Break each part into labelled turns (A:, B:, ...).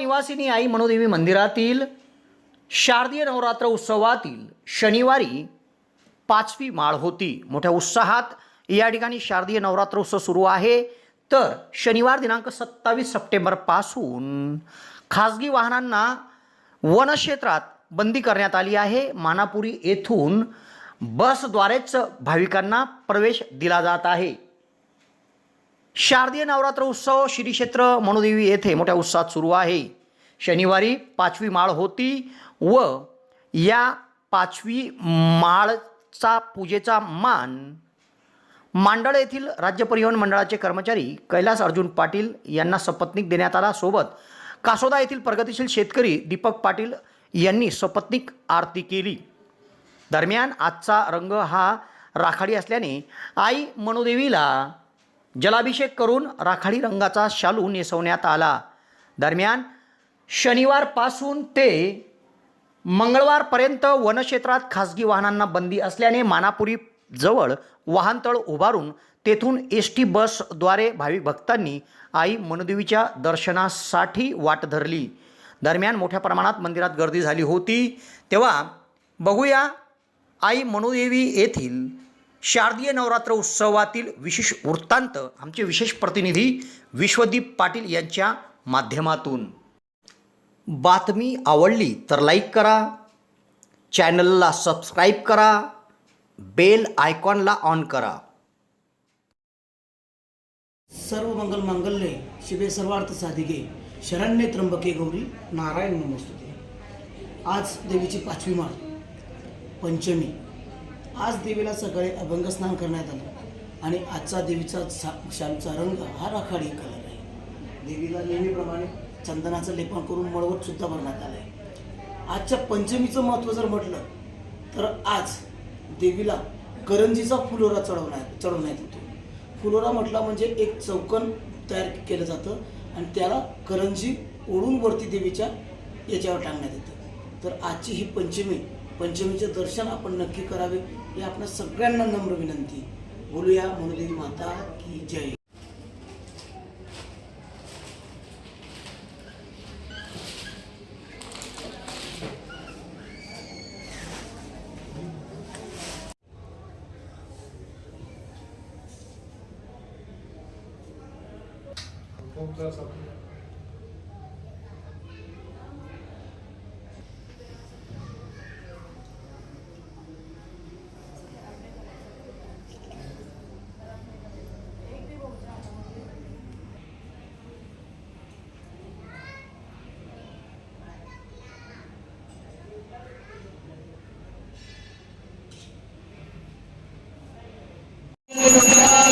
A: निवासिनी आई मनोदेवी मंदिरातील शारदीय नवरात्र उत्सवातील शनिवारी पाचवी माळ होती. मोठ्या उत्साहात या ठिकाणी शारदीय नवरात्र उत्सव सुरू आहे. तर शनिवार दिनांक सत्तावीस सप्टेंबरपासून खाजगी वाहनांना वनक्षेत्रात बंदी करण्यात आली आहे. मानापुरी येथून बसद्वारेच भाविकांना प्रवेश दिला जात आहे. शारदीय नवरात्र उत्सव श्री क्षेत्र मणुदेवी येथे मोठ्या उत्साहात सुरू आहे. शनिवारी पाचवी माळ होती व या पाचवी माळचा पूजेचा मान मांडळ येथील राज्य परिवहन मंडळाचे कर्मचारी कैलास अर्जुन पाटील यांना सपत्नीक देण्यात आला. सोबत कासोदा येथील प्रगतिशील शेतकरी दीपक पाटील यांनी सपत्नीक आरती केली. दरम्यान आजचा रंग हा राखाडी असल्याने आई मनुदेवीला जलाभिषेक करून राखाडी रंगाचा शालू नेसवण्यात आला. दरम्यान शनिवारपासून ते मंगळवारपर्यंत वनक्षेत्रात खासगी वाहनांना बंदी असल्याने मानापुरी जवळ वाहनतळ उभारून तेथून एस टी बसद्वारे भाविक भक्तांनी आई मनुदेवीच्या दर्शनासाठी वाट धरली. दरम्यान मोठ्या प्रमाणात मंदिरात गर्दी झाली होती. तेव्हा बघूया आई मनुदेवी येथील शारदीय नवरात्र उत्सवातील विशेष वृत्तांत आमचे विशेष प्रतिनिधी विश्वदीप पाटील यांच्या माध्यमातून. बातमी आवडली तर लाईक करा चॅनलला सबस्क्राईब करा बेल आयकॉनला ऑन करा.
B: सर्व मंगल मांगल्ये शिवे सर्वार्थ साधिके शरण्य त्र्यंबके गौरी नारायण नमस्तुते. आज देवीची पाचवी माळ पंचमी. आज देवीला सकाळी अभंग स्नान करण्यात आलं. आणि आजचा देवीचा श्यामचा रंग हा राखाडी कलर आहे. देवीला नेहमीप्रमाणे चंदनाचं लेपन करून मळवट सुद्धा भरण्यात आलं आहे आजच्या पंचमीचं महत्त्व जर म्हटलं तर आज देवीला करंजीचा फुलोरा चढवण्यात चढवण्यात येतो. फुलोरा म्हटला म्हणजे एक चौकन तयार केलं जातं आणि त्याला करंजी ओढून वरती देवीच्या याच्यावर टांगण्यात येतं. तर आजची ही पंचमी पंचमीचे दर्शन आपण नक्की करावे ही आपल्या सगळ्यांना नम्र विनंती. बोलूया मनोदेवी माता की जय.
C: पासून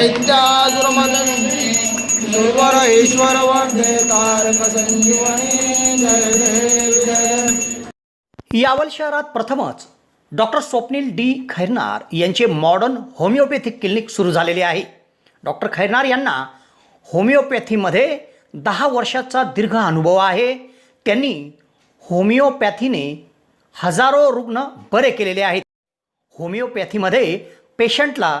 C: सुरमदनी ईश्वर वंदे तारक संजीवनी जय
A: यावल शहरात प्रथमच डॉक्टर स्वप्नील डी खैरनार यांचे मॉडर्न होमिओपॅथिक क्लिनिक सुरू झालेले आहे. डॉक्टर खैरनार यांना होमिओपॅथीमध्ये दहा वर्षाचा दीर्घ अनुभव आहे. त्यांनी होमिओपॅथीने हजारो रुग्ण बरे केलेले आहेत. होमिओपॅथीमध्ये पेशंटला